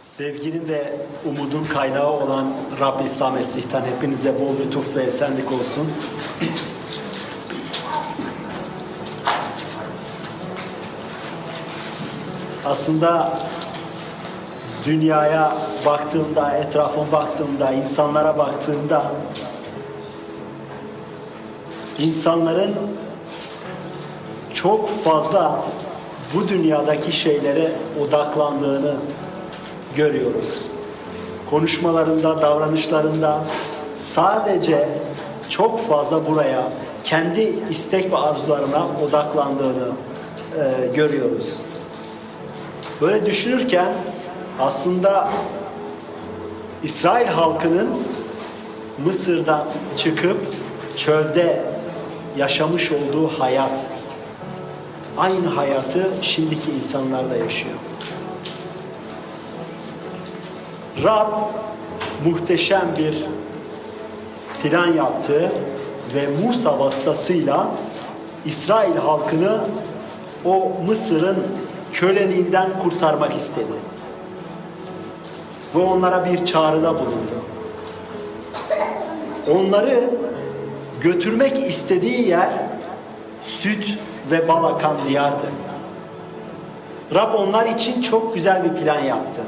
Sevginin ve umudun kaynağı olan Rabbi İsa Mesih'ten hepinize bol lütuf ve esenlik olsun. Aslında dünyaya baktığımda, etrafıma baktığımda, insanlara baktığımda insanların çok fazla bu dünyadaki şeylere odaklandığını görüyoruz. Konuşmalarında, davranışlarında sadece çok fazla buraya kendi istek ve arzularına odaklandığını e, görüyoruz. Böyle düşünürken aslında İsrail halkının Mısır'dan çıkıp çölde yaşamış olduğu hayat aynı hayatı şimdiki insanlar da yaşıyor. Rab muhteşem bir plan yaptı ve Musa vasıtasıyla İsrail halkını o Mısır'ın köleliğinden kurtarmak istedi. Ve onlara bir çağrıda bulundu. Onları götürmek istediği yer süt ve bal akan diyardı. Rab onlar için çok güzel bir plan yaptı.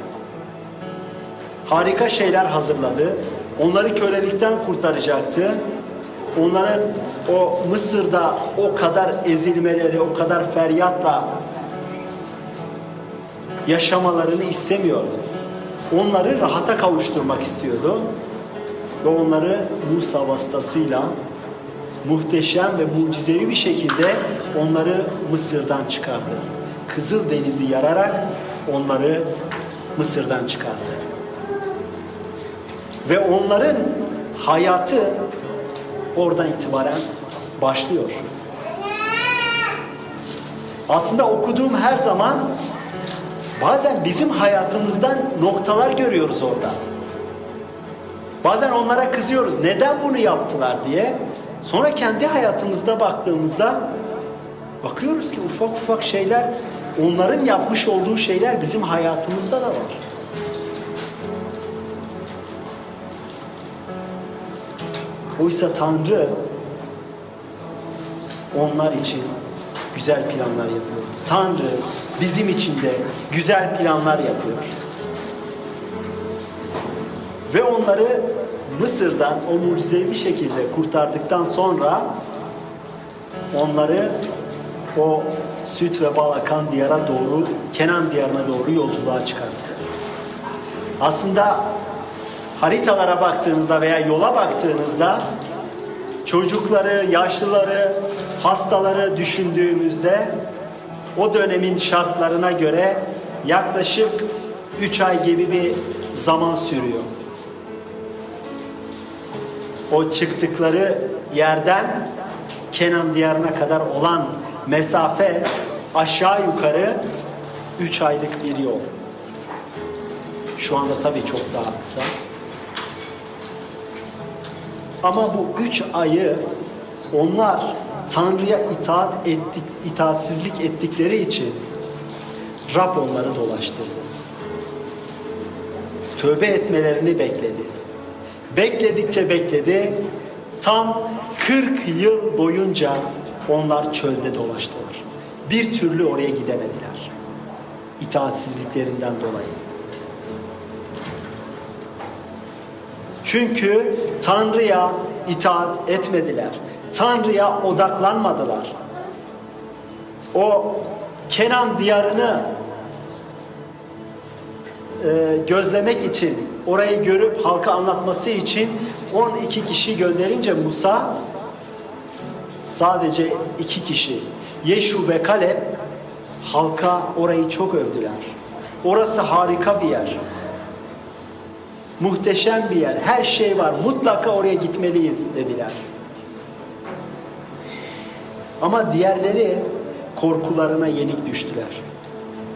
Harika şeyler hazırladı. Onları kölelikten kurtaracaktı. Onların o Mısır'da o kadar ezilmeleri, o kadar feryatla yaşamalarını istemiyordu. Onları rahata kavuşturmak istiyordu. Ve onları Musa vasıtasıyla muhteşem ve mucizevi bir şekilde onları Mısır'dan çıkardı. Kızıl Denizi yararak onları Mısır'dan çıkardı. Ve onların hayatı oradan itibaren başlıyor. Aslında okuduğum her zaman bazen bizim hayatımızdan noktalar görüyoruz orada. Bazen onlara kızıyoruz. Neden bunu yaptılar diye. Sonra kendi hayatımızda baktığımızda bakıyoruz ki ufak ufak şeyler onların yapmış olduğu şeyler bizim hayatımızda da var. Oysa Tanrı onlar için güzel planlar yapıyor. Tanrı bizim için de güzel planlar yapıyor. Ve onları Mısır'dan o mucizevi şekilde kurtardıktan sonra onları o süt ve bal akan diyara doğru, Kenan diyarına doğru yolculuğa çıkarttı. Aslında haritalara baktığınızda veya yola baktığınızda çocukları, yaşlıları, hastaları düşündüğümüzde o dönemin şartlarına göre yaklaşık 3 ay gibi bir zaman sürüyor. O çıktıkları yerden Kenan diyarına kadar olan mesafe aşağı yukarı 3 aylık bir yol. Şu anda tabii çok daha kısa. Ama bu üç ayı onlar Tanrı'ya itaat ettik, itaatsizlik ettikleri için Rab onları dolaştırdı. Tövbe etmelerini bekledi. Bekledikçe bekledi. Tam 40 yıl boyunca onlar çölde dolaştılar. Bir türlü oraya gidemediler. İtaatsizliklerinden dolayı. Çünkü Tanrı'ya itaat etmediler. Tanrı'ya odaklanmadılar. O Kenan diyarını e, gözlemek için, orayı görüp halka anlatması için 12 kişi gönderince Musa sadece iki kişi Yeşu ve Kaleb halka orayı çok övdüler. Orası harika bir yer. Muhteşem bir yer. Her şey var. Mutlaka oraya gitmeliyiz dediler. Ama diğerleri korkularına yenik düştüler.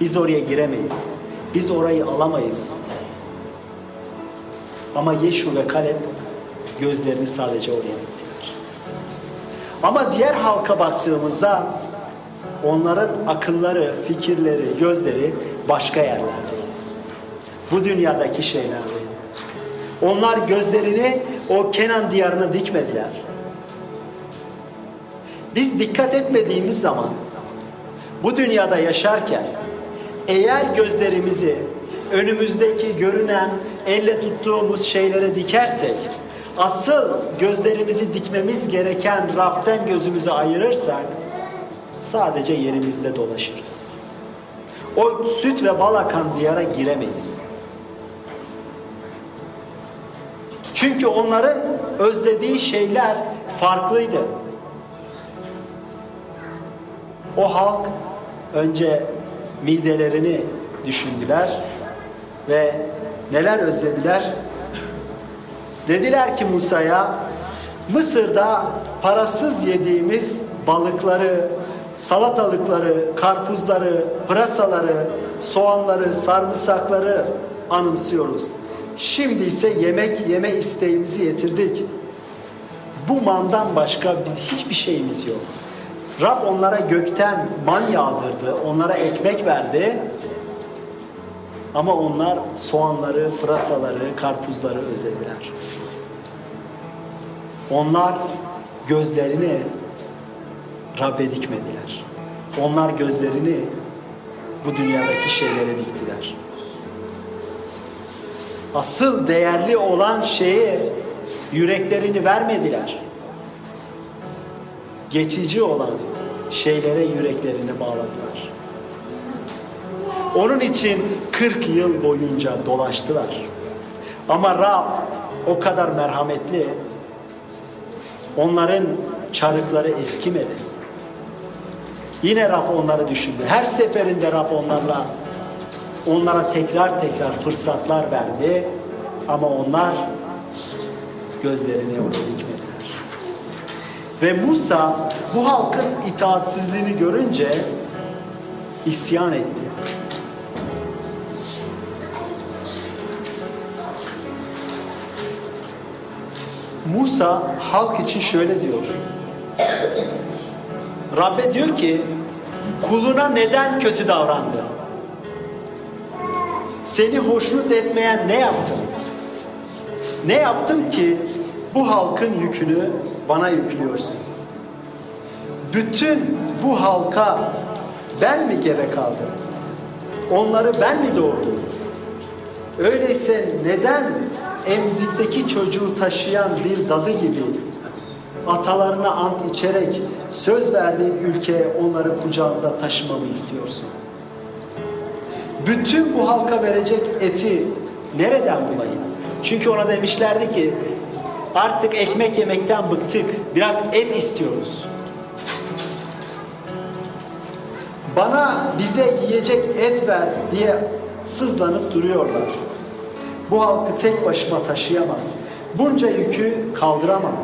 Biz oraya giremeyiz. Biz orayı alamayız. Ama Yeşu ve Kaleb gözlerini sadece oraya diktiler. Ama diğer halka baktığımızda onların akılları, fikirleri, gözleri başka yerlerdeydi. Bu dünyadaki şeylerdeydi. Onlar gözlerini o Kenan diyarına dikmediler. Biz dikkat etmediğimiz zaman bu dünyada yaşarken eğer gözlerimizi önümüzdeki görünen elle tuttuğumuz şeylere dikersek asıl gözlerimizi dikmemiz gereken Rab'den gözümüzü ayırırsak sadece yerimizde dolaşırız. O süt ve bal akan diyara giremeyiz. Çünkü onların özlediği şeyler farklıydı. O halk önce midelerini düşündüler ve neler özlediler? Dediler ki Musa'ya Mısır'da parasız yediğimiz balıkları, salatalıkları, karpuzları, pırasaları, soğanları, sarımsakları anımsıyoruz. Şimdi ise yemek yeme isteğimizi yetirdik. Bu mandan başka bir- hiçbir şeyimiz yok. Rab onlara gökten man yağdırdı, onlara ekmek verdi. Ama onlar soğanları, pırasaları, karpuzları özlediler. Onlar gözlerini Rab'be dikmediler. Onlar gözlerini bu dünyadaki şeylere diktiler. Asıl değerli olan şeye yüreklerini vermediler. Geçici olan şeylere yüreklerini bağladılar. Onun için 40 yıl boyunca dolaştılar. Ama Rab o kadar merhametli. Onların çarıkları eskimedi. Yine Rab onları düşündü. Her seferinde Rab onlarla onlara tekrar tekrar fırsatlar verdi. Ama onlar gözlerini oraya dikmediler. Ve Musa bu halkın itaatsizliğini görünce isyan etti. Musa halk için şöyle diyor. Rabbe diyor ki kuluna neden kötü davrandı? Seni hoşnut etmeyen ne yaptım? Ne yaptım ki bu halkın yükünü bana yüklüyorsun? Bütün bu halka ben mi gebe kaldım? Onları ben mi doğurdum? Öyleyse neden emzikteki çocuğu taşıyan bir dadı gibi atalarına ant içerek söz verdiğin ülkeye onları kucağında taşımamı istiyorsun? Bütün bu halka verecek eti nereden bulayım? Çünkü ona demişlerdi ki artık ekmek yemekten bıktık. Biraz et istiyoruz. Bana bize yiyecek et ver diye sızlanıp duruyorlar. Bu halkı tek başıma taşıyamam. Bunca yükü kaldıramam.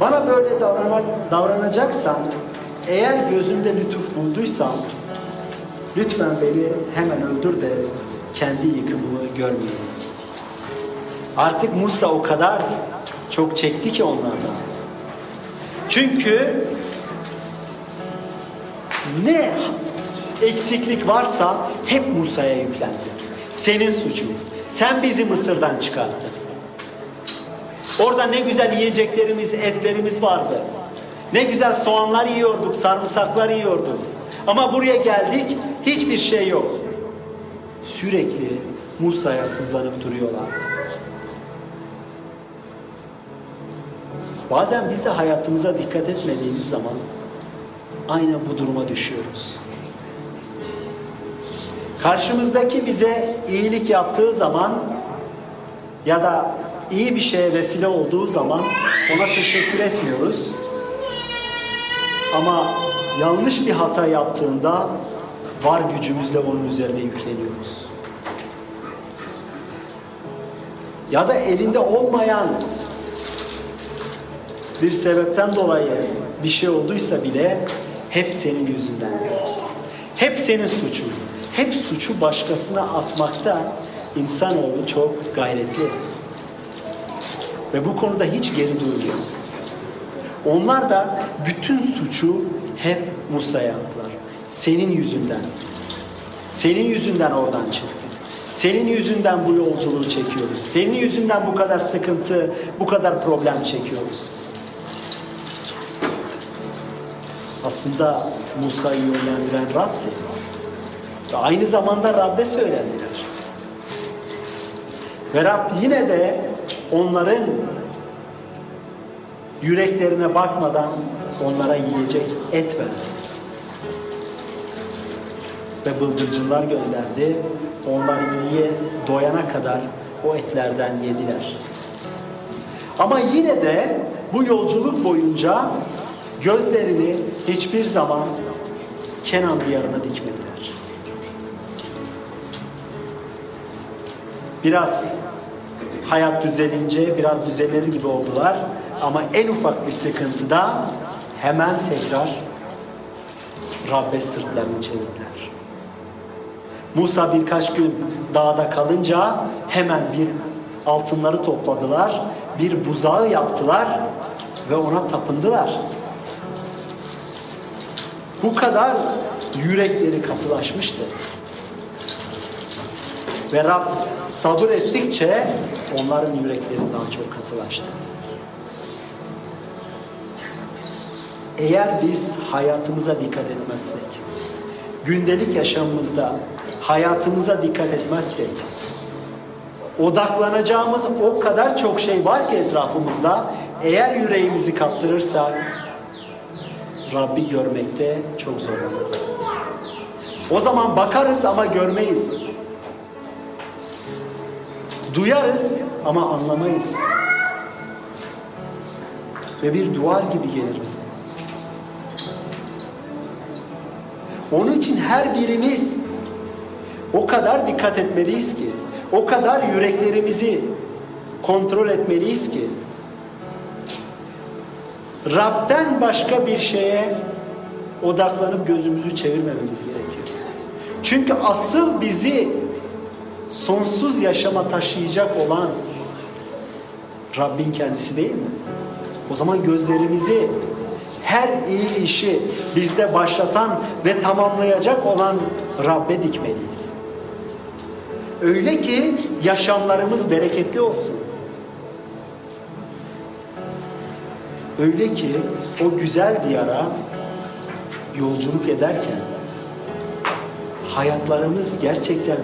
Bana böyle davrana, davranacaksan, eğer gözümde lütuf bulduysan, lütfen beni hemen öldür de kendi yıkımımı görmeyeyim. Artık Musa o kadar çok çekti ki onlardan. Çünkü ne eksiklik varsa hep Musa'ya yüklendiler. Senin suçun. Sen bizi Mısır'dan çıkarttın. Orada ne güzel yiyeceklerimiz, etlerimiz vardı. Ne güzel soğanlar yiyorduk, sarımsaklar yiyorduk. Ama buraya geldik, hiçbir şey yok. Sürekli Musa'ya sızlanıp duruyorlar. Bazen biz de hayatımıza dikkat etmediğimiz zaman aynen bu duruma düşüyoruz. Karşımızdaki bize iyilik yaptığı zaman ya da iyi bir şeye vesile olduğu zaman ona teşekkür etmiyoruz. Ama yanlış bir hata yaptığında var gücümüzle onun üzerine yükleniyoruz. Ya da elinde olmayan bir sebepten dolayı bir şey olduysa bile hep senin yüzünden diyoruz. Hep senin suçun. Hep suçu başkasına atmakta insanoğlu çok gayretli. Ve bu konuda hiç geri durmuyor. Onlar da bütün suçu hep Musa'ya. Senin yüzünden. Senin yüzünden oradan çıktı. Senin yüzünden bu yolculuğu çekiyoruz. Senin yüzünden bu kadar sıkıntı, bu kadar problem çekiyoruz. Aslında Musa'yı yönlendiren Rab'di. Ve aynı zamanda Rab'be söylediler. Ve Rab yine de onların yüreklerine bakmadan onlara yiyecek et verdi. Ve bıldırcınlar gönderdi. Onlar yiye doyana kadar o etlerden yediler. Ama yine de bu yolculuk boyunca gözlerini hiçbir zaman Kenan diyarına dikmediler. Biraz hayat düzelince biraz düzelir gibi oldular ama en ufak bir sıkıntıda hemen tekrar Rabbe sırtlarını çevirdiler. Musa birkaç gün dağda kalınca hemen bir altınları topladılar, bir buzağı yaptılar ve ona tapındılar. Bu kadar yürekleri katılaşmıştı. Ve Rab sabır ettikçe onların yürekleri daha çok katılaştı. Eğer biz hayatımıza dikkat etmezsek, gündelik yaşamımızda hayatımıza dikkat etmezsek, odaklanacağımız o kadar çok şey var ki etrafımızda, eğer yüreğimizi kaptırırsak, Rabbi görmekte çok zorlanırız. O zaman bakarız ama görmeyiz. Duyarız ama anlamayız. Ve bir duvar gibi gelir bize. Onun için her birimiz o kadar dikkat etmeliyiz ki, o kadar yüreklerimizi kontrol etmeliyiz ki, Rab'den başka bir şeye odaklanıp gözümüzü çevirmememiz gerekiyor. Çünkü asıl bizi sonsuz yaşama taşıyacak olan Rabbin kendisi değil mi? O zaman gözlerimizi her iyi işi bizde başlatan ve tamamlayacak olan Rabbe dikmeliyiz. Öyle ki yaşamlarımız bereketli olsun. Öyle ki o güzel diyara yolculuk ederken hayatlarımız gerçekten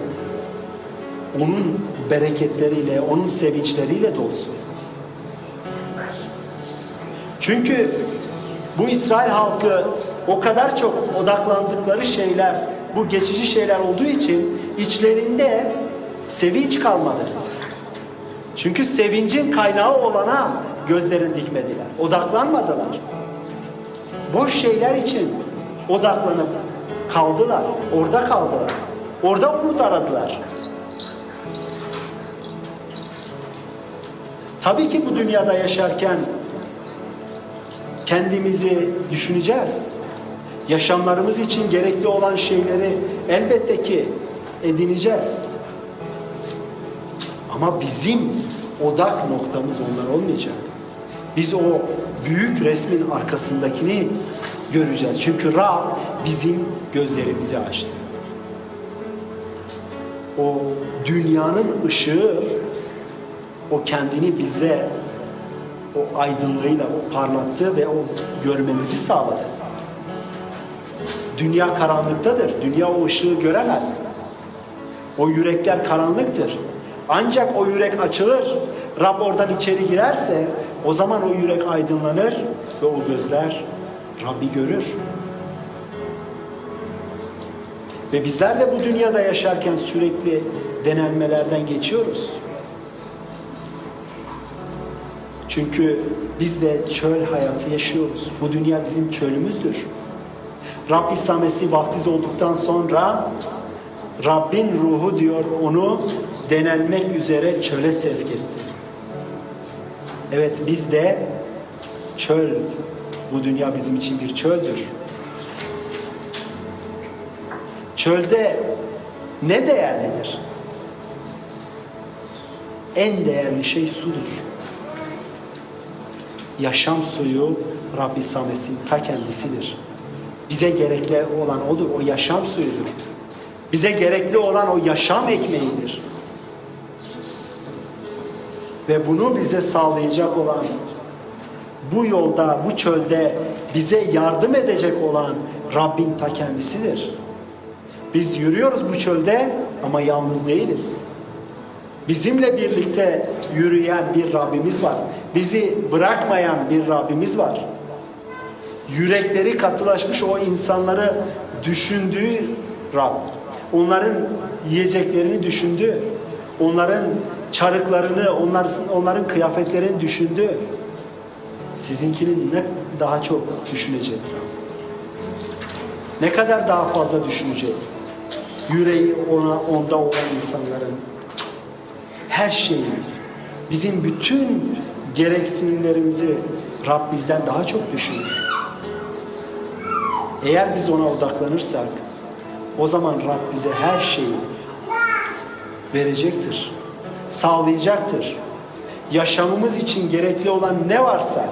onun bereketleriyle, onun sevinçleriyle dolsun. Çünkü bu İsrail halkı o kadar çok odaklandıkları şeyler, bu geçici şeyler olduğu için içlerinde sevinç kalmadı. Çünkü sevincin kaynağı olana gözlerini dikmediler, odaklanmadılar. Boş şeyler için odaklanıp kaldılar, orada kaldılar. Orada umut aradılar. Tabii ki bu dünyada yaşarken kendimizi düşüneceğiz. Yaşamlarımız için gerekli olan şeyleri elbette ki edineceğiz. Ama bizim odak noktamız onlar olmayacak. Biz o büyük resmin arkasındakini göreceğiz. Çünkü Rab bizim gözlerimizi açtı. O dünyanın ışığı o kendini bizde o aydınlığıyla o parlattı ve o görmemizi sağladı. Dünya karanlıktadır. Dünya o ışığı göremez. O yürekler karanlıktır. Ancak o yürek açılır. Rab oradan içeri girerse o zaman o yürek aydınlanır ve o gözler Rabbi görür. Ve bizler de bu dünyada yaşarken sürekli denenmelerden geçiyoruz. Çünkü biz de çöl hayatı yaşıyoruz. Bu dünya bizim çölümüzdür. Rab İsa Mesih vaftiz olduktan sonra Rabbin ruhu diyor onu denenmek üzere çöle sevk etti. Evet biz de çöl, bu dünya bizim için bir çöldür. Çölde ne değerlidir? En değerli şey sudur. Yaşam suyu Rabbi Sames'in ta kendisidir. Bize gerekli olan odur, o yaşam suyudur. Bize gerekli olan o yaşam ekmeğidir. Ve bunu bize sağlayacak olan bu yolda, bu çölde bize yardım edecek olan Rabbin ta kendisidir. Biz yürüyoruz bu çölde ama yalnız değiliz. Bizimle birlikte yürüyen bir Rabbimiz var. Bizi bırakmayan bir Rabbimiz var. Yürekleri katılaşmış o insanları düşündüğü Rab. Onların yiyeceklerini düşündü. Onların çarıklarını, onların, onların kıyafetlerini düşündü. Sizinkini ne daha çok düşünecek? Ne kadar daha fazla düşünecek? Yüreği ona onda olan insanların her şeyi, bizim bütün gereksinimlerimizi Rab bizden daha çok düşünür. Eğer biz ona odaklanırsak o zaman Rab bize her şeyi verecektir. Sağlayacaktır. Yaşamımız için gerekli olan ne varsa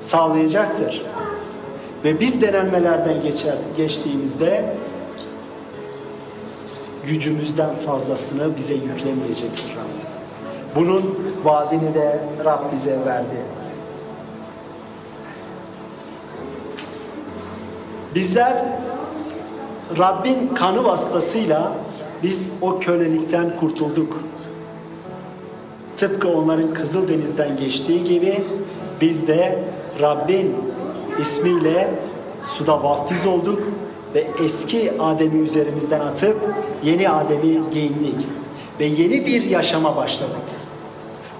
sağlayacaktır. Ve biz denenmelerden geçer, geçtiğimizde gücümüzden fazlasını bize yüklemeyecektir Rab. Bunun vaadini de Rab bize verdi. Bizler Rabbin kanı vasıtasıyla biz o kölelikten kurtulduk. Tıpkı onların Kızıldeniz'den geçtiği gibi biz de Rabbin ismiyle suda vaftiz olduk ve eski Adem'i üzerimizden atıp yeni Adem'i giyindik ve yeni bir yaşama başladık.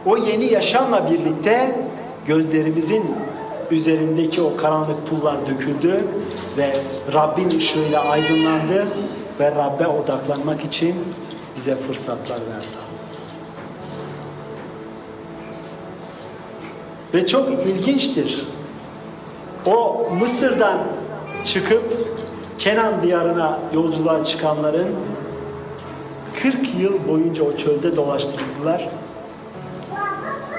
O yeni yaşamla birlikte gözlerimizin üzerindeki o karanlık pullar döküldü ve Rabbin ışığıyla aydınlandı ve Rabbe odaklanmak için bize fırsatlar verdi. Ve çok ilginçtir. O Mısır'dan çıkıp Kenan diyarına yolculuğa çıkanların 40 yıl boyunca o çölde dolaştırıldılar.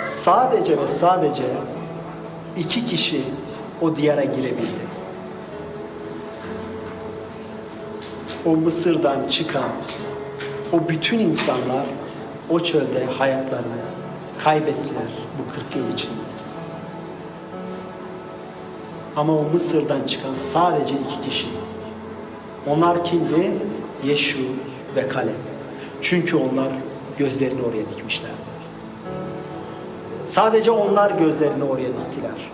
Sadece ve sadece iki kişi o diyara girebildi. O Mısır'dan çıkan o bütün insanlar o çölde hayatlarını kaybettiler bu 40 yıl içinde. Ama o Mısır'dan çıkan sadece iki kişi. Onlar kimdi? Yeşu ve Kalep. Çünkü onlar gözlerini oraya dikmişlerdi. Sadece onlar gözlerini oraya diktiler.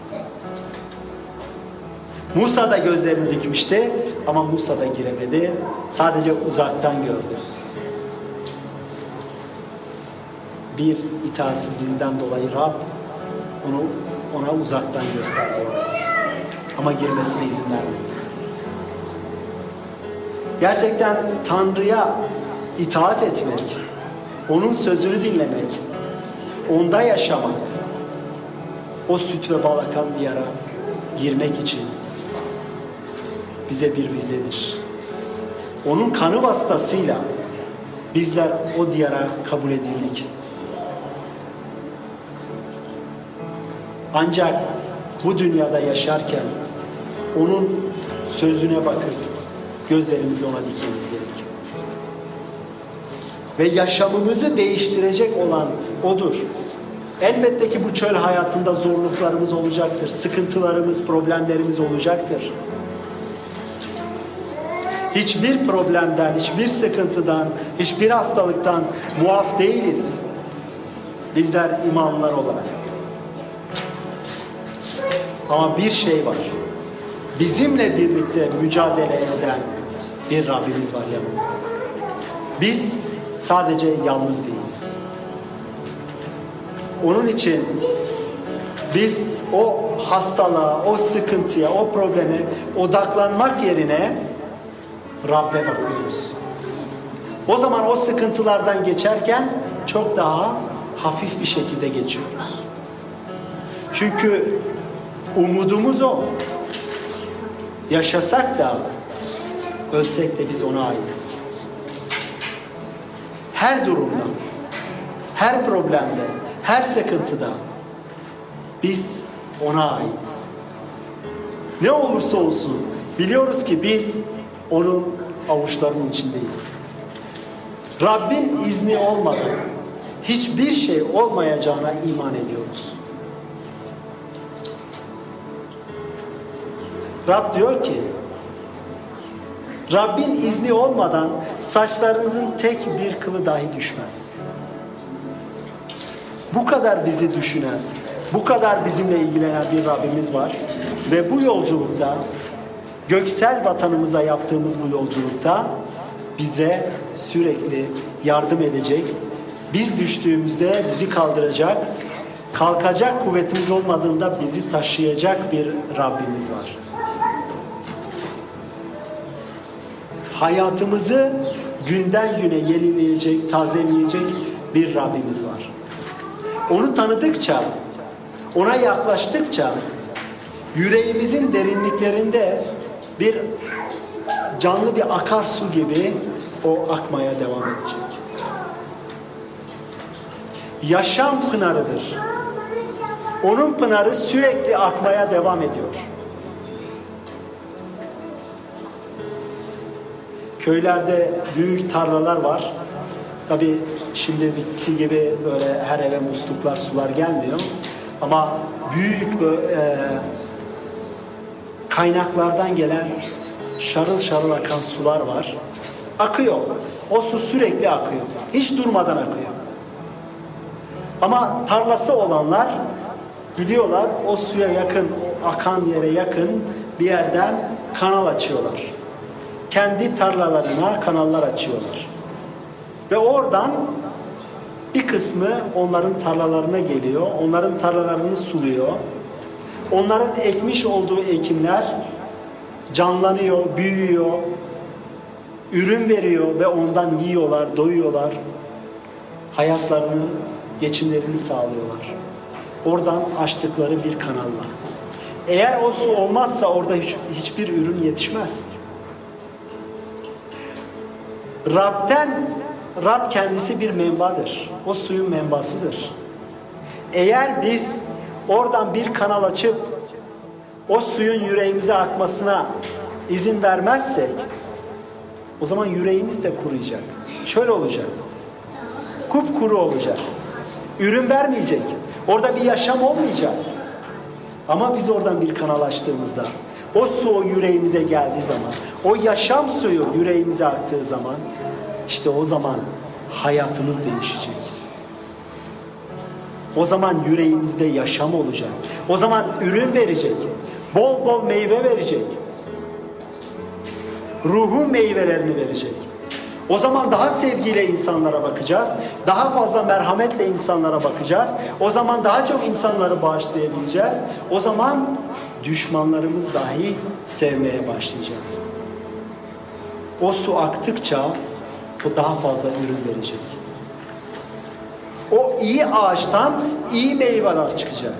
Musa da gözlerini dikmişti ama Musa da giremedi. Sadece uzaktan gördü. Bir itaatsizliğinden dolayı Rab onu ona uzaktan gösterdi. Ama girmesine izin vermedi. Gerçekten Tanrı'ya itaat etmek, onun sözünü dinlemek, onda yaşamak, o süt ve bal akan diyara girmek için bize bir vizedir. Onun kanı vasıtasıyla bizler o diyara kabul edildik. Ancak bu dünyada yaşarken onun sözüne bakıp gözlerimizi ona dikmemiz gerekiyor. Ve yaşamımızı değiştirecek olan odur. Elbette ki bu çöl hayatında zorluklarımız olacaktır, sıkıntılarımız, problemlerimiz olacaktır. Hiçbir problemden, hiçbir sıkıntıdan, hiçbir hastalıktan muaf değiliz. Bizler imanlar olarak. Ama bir şey var. Bizimle birlikte mücadele eden bir Rabbimiz var yanımızda. Biz sadece yalnız değiliz. Onun için biz o hastalığa, o sıkıntıya, o probleme odaklanmak yerine Rabbe bakıyoruz. O zaman o sıkıntılardan geçerken çok daha hafif bir şekilde geçiyoruz. Çünkü umudumuz o. Yaşasak da ölsek de biz ona aitiz. Her durumda, her problemde, her sıkıntıda biz ona aitiz. Ne olursa olsun biliyoruz ki biz onun avuçlarının içindeyiz. Rabbin izni olmadan hiçbir şey olmayacağına iman ediyoruz. Rab diyor ki Rabbin izni olmadan saçlarınızın tek bir kılı dahi düşmez. Bu kadar bizi düşünen, bu kadar bizimle ilgilenen bir Rabbimiz var. Ve bu yolculukta, göksel vatanımıza yaptığımız bu yolculukta bize sürekli yardım edecek. Biz düştüğümüzde bizi kaldıracak, kalkacak kuvvetimiz olmadığında bizi taşıyacak bir Rabbimiz var. hayatımızı günden güne yenileyecek, tazeleyecek bir Rabbimiz var. Onu tanıdıkça, ona yaklaştıkça yüreğimizin derinliklerinde bir canlı bir akarsu gibi o akmaya devam edecek. Yaşam pınarıdır. Onun pınarı sürekli akmaya devam ediyor. Köylerde büyük tarlalar var. Tabii şimdiki gibi böyle her eve musluklar, sular gelmiyor. Ama büyük böyle, e, kaynaklardan gelen şarıl şarıl akan sular var. Akıyor. O su sürekli akıyor. Hiç durmadan akıyor. Ama tarlası olanlar gidiyorlar o suya yakın, o akan yere yakın bir yerden kanal açıyorlar kendi tarlalarına kanallar açıyorlar. Ve oradan bir kısmı onların tarlalarına geliyor, onların tarlalarını suluyor. Onların ekmiş olduğu ekinler canlanıyor, büyüyor, ürün veriyor ve ondan yiyorlar, doyuyorlar. Hayatlarını, geçimlerini sağlıyorlar. Oradan açtıkları bir kanal var. Eğer o su olmazsa orada hiç, hiçbir ürün yetişmez. Rab'den, Rab kendisi bir menbadır. O suyun menbasıdır. Eğer biz oradan bir kanal açıp o suyun yüreğimize akmasına izin vermezsek o zaman yüreğimiz de kuruyacak. Çöl olacak. Kupkuru olacak. Ürün vermeyecek. Orada bir yaşam olmayacak. Ama biz oradan bir kanal açtığımızda o su o yüreğimize geldiği zaman, o yaşam suyu yüreğimize aktığı zaman işte o zaman hayatımız değişecek. O zaman yüreğimizde yaşam olacak. O zaman ürün verecek. Bol bol meyve verecek. Ruhu meyvelerini verecek. O zaman daha sevgiyle insanlara bakacağız. Daha fazla merhametle insanlara bakacağız. O zaman daha çok insanları bağışlayabileceğiz. O zaman düşmanlarımız dahi sevmeye başlayacağız. O su aktıkça o daha fazla ürün verecek. O iyi ağaçtan iyi meyveler çıkacak.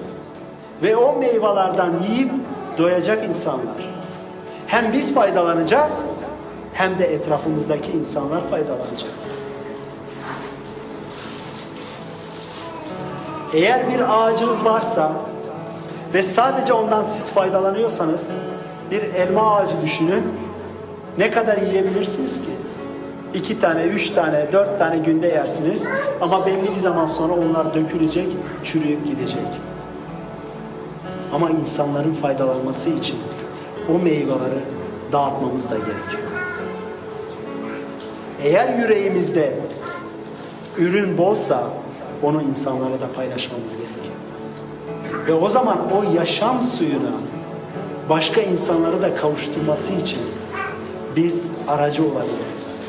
Ve o meyvelerden yiyip doyacak insanlar. Hem biz faydalanacağız hem de etrafımızdaki insanlar faydalanacak. Eğer bir ağacınız varsa ve sadece ondan siz faydalanıyorsanız bir elma ağacı düşünün. Ne kadar yiyebilirsiniz ki? İki tane, üç tane, dört tane günde yersiniz. Ama belli bir zaman sonra onlar dökülecek, çürüyüp gidecek. Ama insanların faydalanması için o meyveleri dağıtmamız da gerekiyor. Eğer yüreğimizde ürün bolsa onu insanlara da paylaşmamız gerekiyor. Ve o zaman o yaşam suyuna başka insanları da kavuşturması için biz aracı olabiliriz.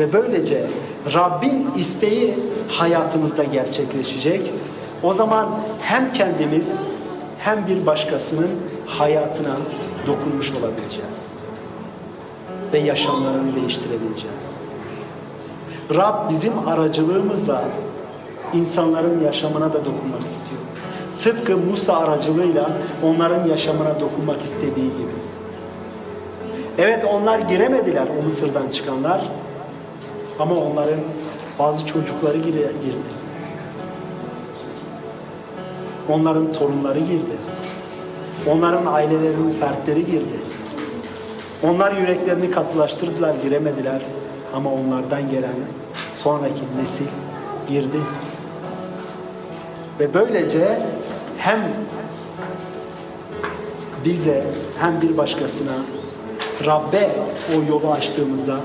Ve böylece Rabbin isteği hayatımızda gerçekleşecek. O zaman hem kendimiz hem bir başkasının hayatına dokunmuş olabileceğiz. Ve yaşamlarını değiştirebileceğiz. Rab bizim aracılığımızla insanların yaşamına da dokunmak istiyor. Tıpkı Musa aracılığıyla onların yaşamına dokunmak istediği gibi. Evet onlar giremediler o Mısır'dan çıkanlar. Ama onların bazı çocukları girdi. Onların torunları girdi. Onların ailelerinin fertleri girdi. Onlar yüreklerini katılaştırdılar, giremediler. Ama onlardan gelen sonraki nesil girdi. Ve böylece hem bize hem bir başkasına Rabbe o yolu açtığımızda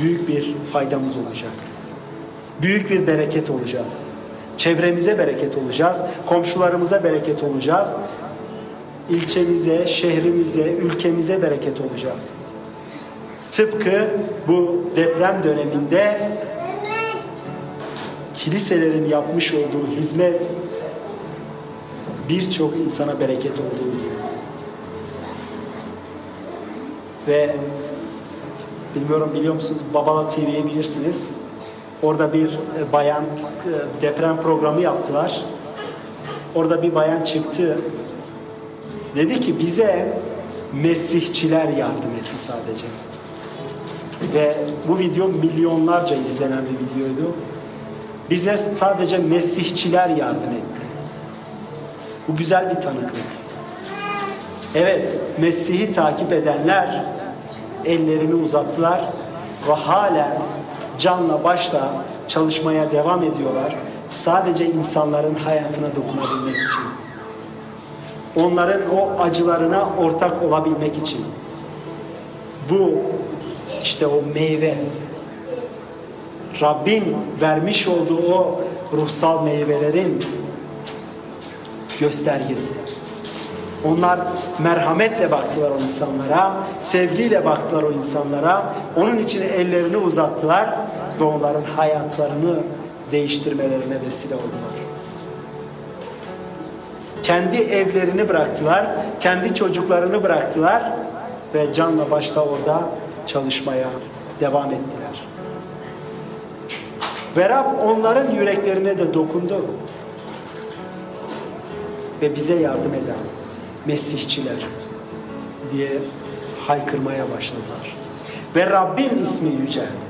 büyük bir faydamız olacak. Büyük bir bereket olacağız. Çevremize bereket olacağız, komşularımıza bereket olacağız. ilçemize, şehrimize, ülkemize bereket olacağız. Tıpkı bu deprem döneminde kiliselerin yapmış olduğu hizmet birçok insana bereket olduğu gibi. Ve bilmiyorum biliyor musunuz Babala TV'yi bilirsiniz. Orada bir e, bayan e, deprem programı yaptılar. Orada bir bayan çıktı. Dedi ki bize Mesihçiler yardım etti sadece. Ve bu video milyonlarca izlenen bir videoydu. Bize sadece Mesihçiler yardım etti. Bu güzel bir tanıklık. Evet, Mesih'i takip edenler ellerini uzattılar ve hala canla başla çalışmaya devam ediyorlar. Sadece insanların hayatına dokunabilmek için. Onların o acılarına ortak olabilmek için. Bu işte o meyve. Rabbin vermiş olduğu o ruhsal meyvelerin göstergesi. Onlar merhametle baktılar o insanlara, sevgiyle baktılar o insanlara. Onun için ellerini uzattılar ve onların hayatlarını değiştirmelerine vesile oldular. Kendi evlerini bıraktılar, kendi çocuklarını bıraktılar ve canla başla orada çalışmaya devam ettiler. Ve Rab onların yüreklerine de dokundu. Ve bize yardım eden Mesihçiler diye haykırmaya başladılar. Ve Rabbin ismi yüceldi.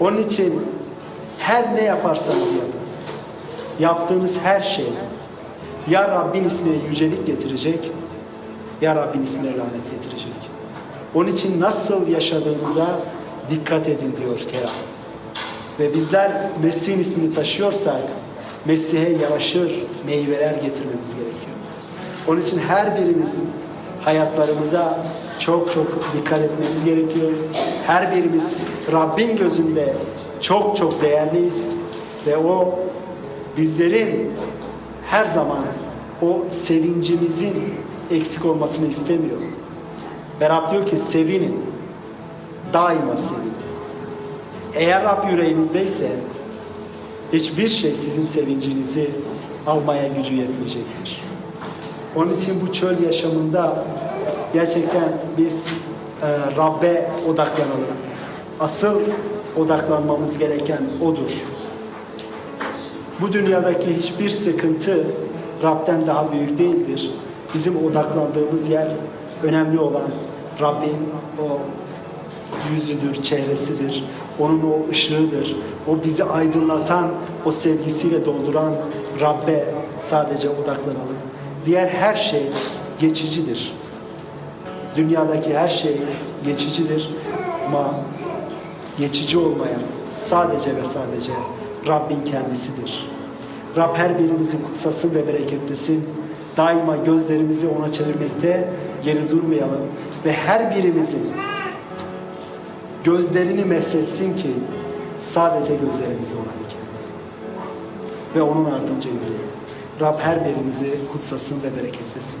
Onun için her ne yaparsanız yapın. Yaptığınız her şey ya Rabbin ismine yücelik getirecek ya Rabbin ismine lanet getirecek. Onun için nasıl yaşadığınıza dikkat edin diyor Kerem. Ve bizler Mesih'in ismini taşıyorsak Mesih'e yaraşır meyveler getirmemiz gerekiyor. Onun için her birimiz hayatlarımıza çok çok dikkat etmemiz gerekiyor. Her birimiz Rabbin gözünde çok çok değerliyiz ve o bizlerin her zaman o sevincimizin eksik olmasını istemiyor. Ve Rab diyor ki sevinin. Daima sevinin. Eğer Rab yüreğinizdeyse hiçbir şey sizin sevincinizi almaya gücü yetmeyecektir. Onun için bu çöl yaşamında gerçekten biz e, Rabbe odaklanalım. Asıl odaklanmamız gereken odur. Bu dünyadaki hiçbir sıkıntı Rab'den daha büyük değildir. Bizim odaklandığımız yer önemli olan Rabbin o yüzüdür, çehresidir. Onun o ışığıdır. O bizi aydınlatan, o sevgisiyle dolduran Rabbe sadece odaklanalım. Diğer her şey geçicidir. Dünyadaki her şey geçicidir ama geçici olmayan sadece ve sadece Rabbin kendisidir. Rab her birimizi kutsasın ve bereketlesin. Daima gözlerimizi ona çevirmekte geri durmayalım ve her birimizin gözlerini mesletsin ki sadece gözlerimizi ona dikelim. Ve onun ardınca yürüyelim. Rab her birimizi kutsasın ve bereketlesin.